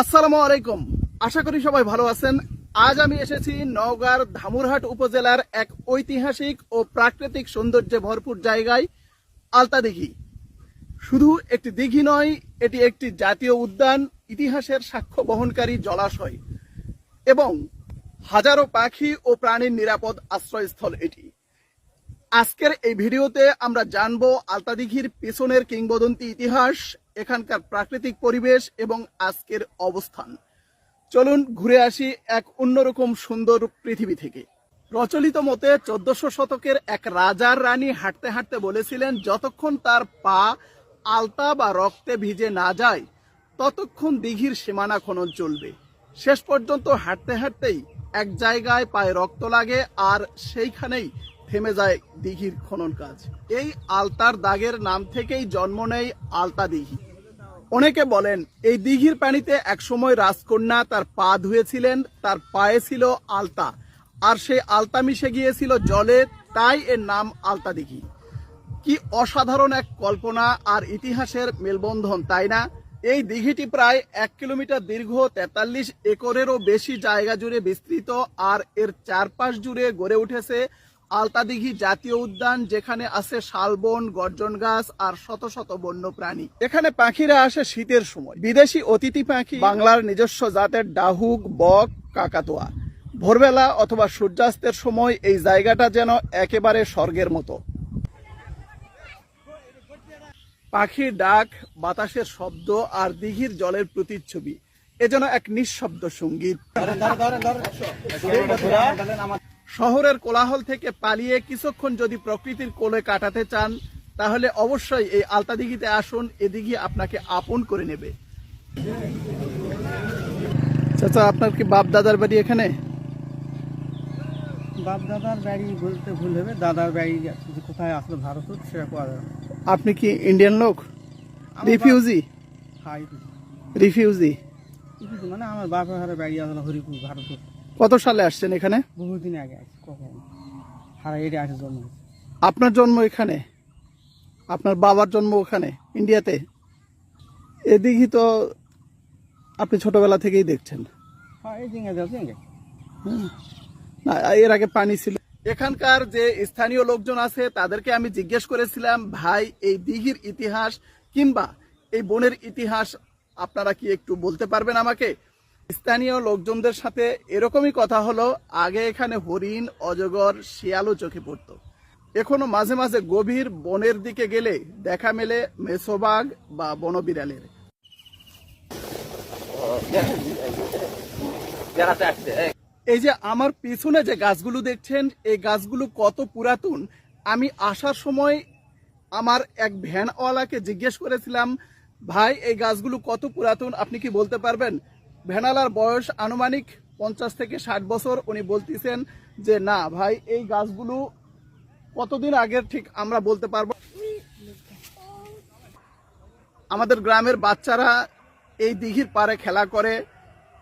আসসালামু আলাইকুম। আশা করি সবাই ভালো আছেন। আজ আমি এসেছি নওগাঁর ধামুরহাট উপজেলার এক ঐতিহাসিক ও প্রাকৃতিক সৌন্দর্যে ভরপুর জায়গায় আলতা দিঘি। শুধু একটি দিঘি নয়, এটি একটি জাতীয় উদ্যান, ইতিহাসের সাক্ষ্য বহনকারী জলাশয় এবং হাজারো পাখি ও প্রাণীর নিরাপদ আশ্রয়স্থল এটি। আজকের এই ভিডিওতে আমরা জানব আলতাদিঘির পেছনের কিংবদন্তি ইতিহাস এখানকার প্রাকৃতিক পরিবেশ এবং আজকের অবস্থান। চলুন ঘুরে আসি এক অন্যরকম সুন্দর পৃথিবী থেকে। প্রচলিত মতে চোদ্দশো শতকের এক রাজার রানী হাঁটতে হাঁটতে বলেছিলেন, যতক্ষণ তার পা আলতা বা রক্তে ভিজে না যায়, ততক্ষণ দিঘির সীমানা খনন চলবে। শেষ পর্যন্ত হাঁটতে হাঁটতেই এক জায়গায় পায়ে রক্ত লাগে আর সেইখানেই থেমে যায় দিঘির খনন কাজ। এই আলতার দাগের নাম থেকেই জন্ম নেয় আলতা দিঘি। অনেকে বলেন, এই দিঘির পানিতে একসময় রাজকন্যা তার পা ধুয়েছিলেন, তার পায়ে ছিল আলতা। আর সেই আলতা মিশে গিয়েছিল জলে, তাই এর নাম আলতা দিঘি। কি অসাধারণ এক কল্পনা আর ইতিহাসের মেলবন্ধন, তাই না? এই দিঘিটি প্রায় এক কিলোমিটার দীর্ঘ, তেতাল্লিশ একরেরও বেশি জায়গা জুড়ে বিস্তৃত, আর এর চারপাশ জুড়ে গড়ে উঠেছে আলতাদিঘি জাতীয় উদ্যান যেখানে আছে শালবন, গর্জন গাছ আর শত শত বন্য প্রাণী এখানে পাখিরা আসে শীতের সময়। বিদেশি অতিথি পাখি বাংলার নিজস্ব জাতের ডাহুক, বক, কাকাতুয়া। ভোরবেলা অথবা সূর্যাস্তের সময় এই জায়গাটা যেন একেবারে স্বর্গের মতো। পাখির ডাক, বাতাসের শব্দ আর দিঘির জলের প্রতিচ্ছবি। এ যেন এক নিঃশব্দ সংগীত। শহরের কোলাহল থেকে পালিয়ে কিছুক্ষণ যদি প্রকৃতির কোলে কাটাতে চান তাহলে অবশ্যই এই আলতা দিঘিতে আসুন এ দিঘি আপনাকে আপন করে নেবে। চাচা আপনার কি বাপ দাদার বাড়ি এখানে? বাপ দাদার বাড়ি বলতে ভুল হবে দাদার বাড়ি কোথায় আসলো ভারত সেটা কোয়া আপনি কি ইন্ডিয়ান লোক? রিফিউজি হাই রিফিউজি মানে আমার বাপের ঘরে বাড়ি আসলো হরিপুর ভারত কত সালে আসছেন এখানে? বহুদিন আগে জন্ম আপনার জন্ম এখানে? আপনার বাবার জন্ম ওখানে? ইন্ডিয়াতে? এদিকে তো আপনি ছোটবেলা থেকেই দেখছেন। হ্যাঁ না এর আগে পানি ছিল। এখানকার যে স্থানীয় লোকজন আছে তাদেরকে আমি জিজ্ঞেস করেছিলাম ভাই এই দিঘির ইতিহাস কিংবা এই বনের ইতিহাস আপনারা কি একটু বলতে পারবেন আমাকে? স্থানীয় লোকজনদের সাথে এরকমই কথা হলো, আগে এখানে হরিণ, অজগর, শিয়ালও চোখে পড়তো। এখনও মাঝে মাঝে গভীর বনের দিকে গেলে দেখা মেলে মেসোবাগ বা বনবিড়ালের। এই যে আমার পিছনে যে গাছগুলো দেখছেন, এই গাছগুলো কত পুরাতন। আমি আসার সময় আমার এক ভ্যানওয়ালাকে জিজ্ঞেস করেছিলাম, ভাই, এই গাছগুলো কত পুরাতন? আপনি কি বলতে পারবেন? ভ্যানালার বয়স আনুমানিক পঞ্চাশ থেকে ষাট বছর। উনি বলতেছেন যে, না ভাই, এই গাছগুলো কতদিন আগের ঠিক আমরা বলতে পারব আমাদের গ্রামের বাচ্চারা এই দিঘির পাড়ে খেলা করে,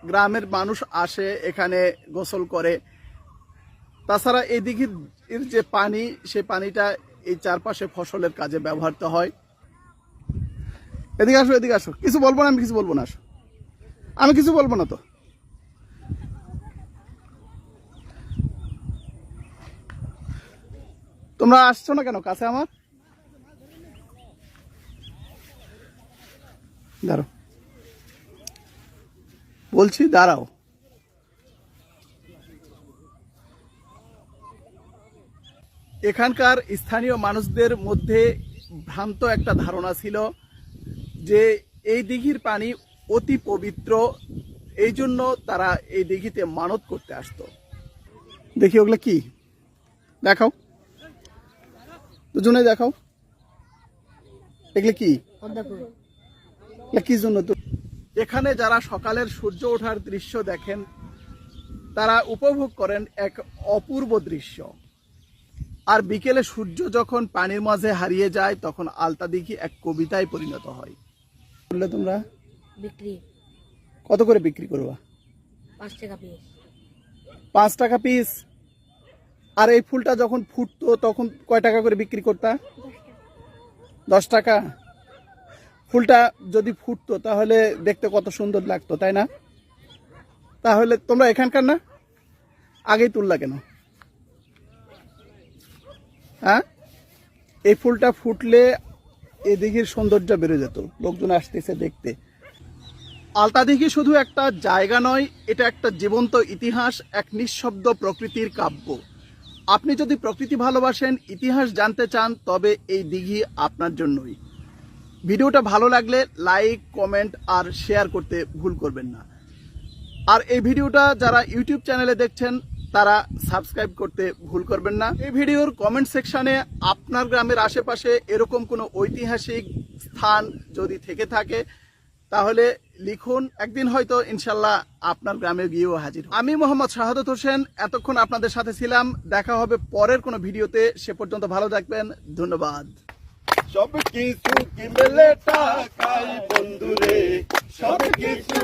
গ্রামের মানুষ আসে, এখানে গোসল করে। তাছাড়া এই দিঘির যে পানি, সে পানিটা এই চারপাশে ফসলের কাজে ব্যবহৃত হয়। এদিকে আসো এদিকে আসো। কিছু বলব না, আমি কিছু বলব না, আসো। আমি কিছু বলব না তো। তোমরা আসছো না কেন কাছে আমার? দাঁড়াও। বলছি, দাঁড়াও। এখানকার স্থানীয় মানুষদের মধ্যে ভ্রান্ত একটা ধারণা ছিল যে এই দিঘির পানি অতি পবিত্র। এই জন্য তারা এই দিঘিতে মানত করতে আসতো। দেখি ওগুলো কি? দেখাও। দুজনে দেখাও। এগুলো কি? কি জন্য এখানে যারা সকালের সূর্য ওঠার দৃশ্য দেখেন, তারা উপভোগ করেন এক অপূর্ব দৃশ্য। আর বিকেলে সূর্য যখন পানির মাঝে হারিয়ে যায়, তখন আলতা দিঘি এক কবিতায় পরিণত হয়। বললে তোমরা? বিক্রি। কত করে বিক্রি করবা? পাঁচ টাকা পিস পাঁচ টাকা পিস আর এই ফুলটা যখন ফুটতো তখন কয় টাকা করে বিক্রি করতা? দশ টাকা। ফুলটা যদি ফুটতো তাহলে দেখতে কত সুন্দর লাগতো তাই না? তাহলে তোমরা এখানকার না? আগেই তুললা কেন? হ্যাঁ? এই ফুলটা ফুটলে এই দিঘির সৌন্দর্য বেড়ে যেত লোকজন আসতেছে দেখতে। আলতা দিঘি শুধু একটা জায়গা নয়, এটা একটা জীবন্ত ইতিহাস, এক নিঃশব্দ প্রকৃতির কাব্য। আপনি যদি প্রকৃতি ভালোবাসেন, ইতিহাস জানতে চান, তবে এই দিঘি আপনার জন্যই। ভিডিওটা ভালো লাগলে লাইক, কমেন্ট আর শেয়ার করতে ভুল করবেন না। আর এই ভিডিওটা যারা ইউটিউব চ্যানেলে দেখছেন, তারা সাবস্ক্রাইব করতে ভুল করবেন না। এই ভিডিওর কমেন্ট সেকশানে আপনার গ্রামের আশেপাশে এরকম কোনো ঐতিহাসিক স্থান যদি থেকে থাকে, তাহলে লিখুন, একদিন হয়তো ইনশাল্লাহ আপনার গ্রামে গিয়েও হাজির আমি মোহাম্মদ শাহাদত হোসেন, এতক্ষণ আপনাদের সাথে ছিলাম। দেখা হবে পরের কোনো ভিডিওতে। সে পর্যন্ত ভালো থাকবেন। ধন্যবাদ। সব কিছু কি টাকাই বন্ধুরে সব কিছু